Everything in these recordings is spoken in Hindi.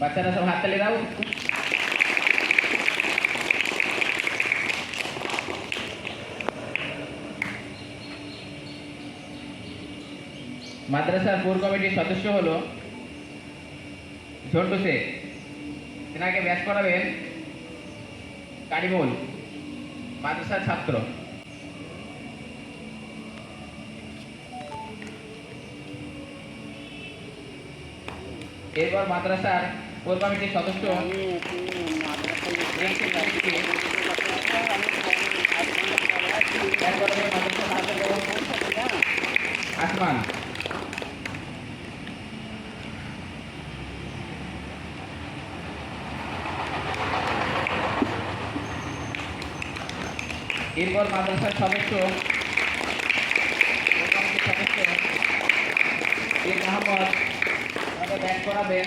বাচ্চারা সব হাত হাততালি দাও মাদ্রাসার বোর্ড কমিটির সদস্য হল ঝন্টু শেখ তেনাকে ব্যাস করাবেন কারিমুল মাদ্রাসার ছাত্র এরপর মাদ্রাসার কোর কমিটির সদস্য আসমান এরপর মাদ্রাসার সদস্য সদস্য মোহাম্মদ তাদের ব্যাগ করাবেন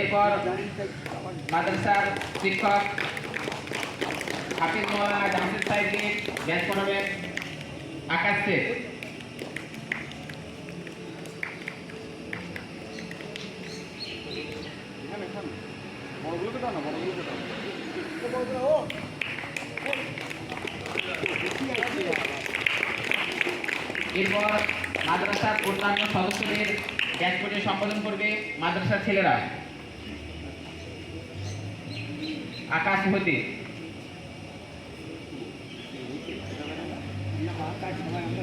এরপর মাদ্রাসার শিক্ষক হাফিজ মৌলানা জাহাঙ্গীর সাহেবকে ব্যাস করবেন আকাশ শেখ এরপর মাদ্রাসার অন্যান্য সদস্যদের ড্যাশবোর্ডে সম্পাদন করবে মাদ্রাসার ছেলেরা আকাশ হইতে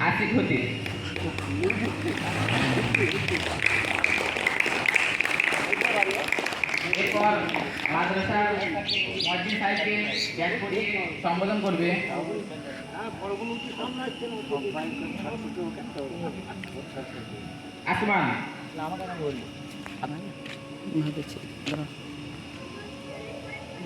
আশিক হইতে এরপর মাদ্রাসার মসজিদ সাহেবকে ব্যাট করিয়ে সম্বোধন করবে আসমান আমাকে না বলি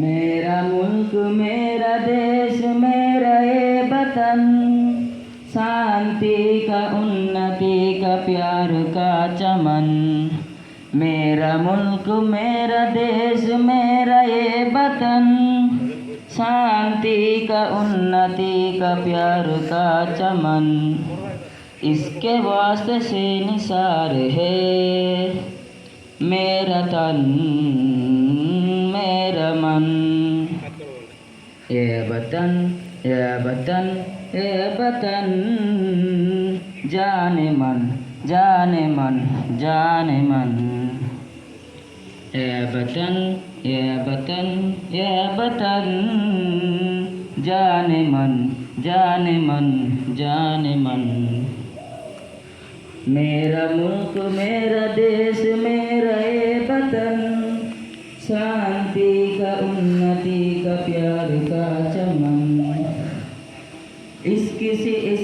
मेरा मुल्क मेरा देश मेरा ये वतन शांति का उन्नति का प्यार का चमन मेरा मुल्क मेरा देश मेरा ये वतन शांति का उन्नति का प्यार का चमन इसके वास्ते से निसार है मेरा तन मेरा मन ये बतन ये बतन ये बतन जाने मन जाने मन जाने मन ये बतन ये बतन ये बतन जाने मन जाने मन जाने मन मेरा मुल्क मेरा देश में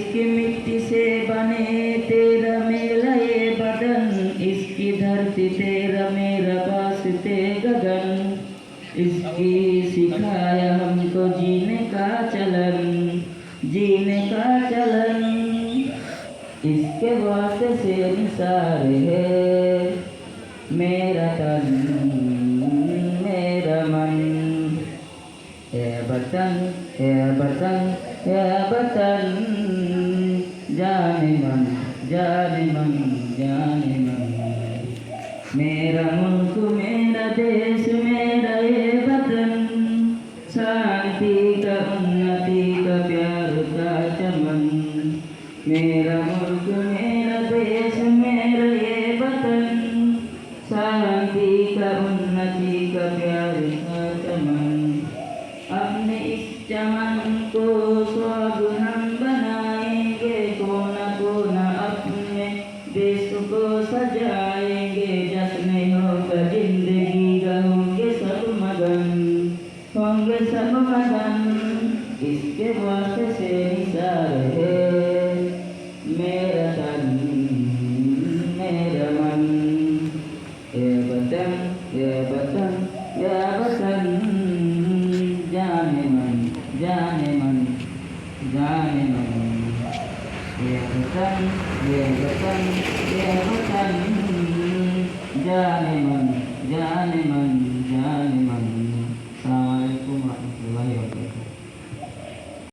इसकी मिट्टी से बने तेरा मेला ये बदन इसकी धरती तेरा मेरा पास ते गगन इसकी सिखाया हमको जीने का चलन जीने का चलन इसके वास्ते से निसार है मेरा तन मेरा मन है बतन है बतन है बतन मन जाने मन मेरा मुल्क मेरा देश मेरा ये वतन शांति का उन्नति का प्यार का चमन मेरा मुल्क मेरा देश मेरा ये वतन शांति का उन्नति का प्यार का चमन अपने इस चमन को सर्वगन इसके वास्ते से निसार है मेरा तन मेरा मन ये बतन ये बतन ये बतन जाने मन जाने मन जाने मन ये बतन ये बतन ये बतन जाने मन जाने मन जाने मन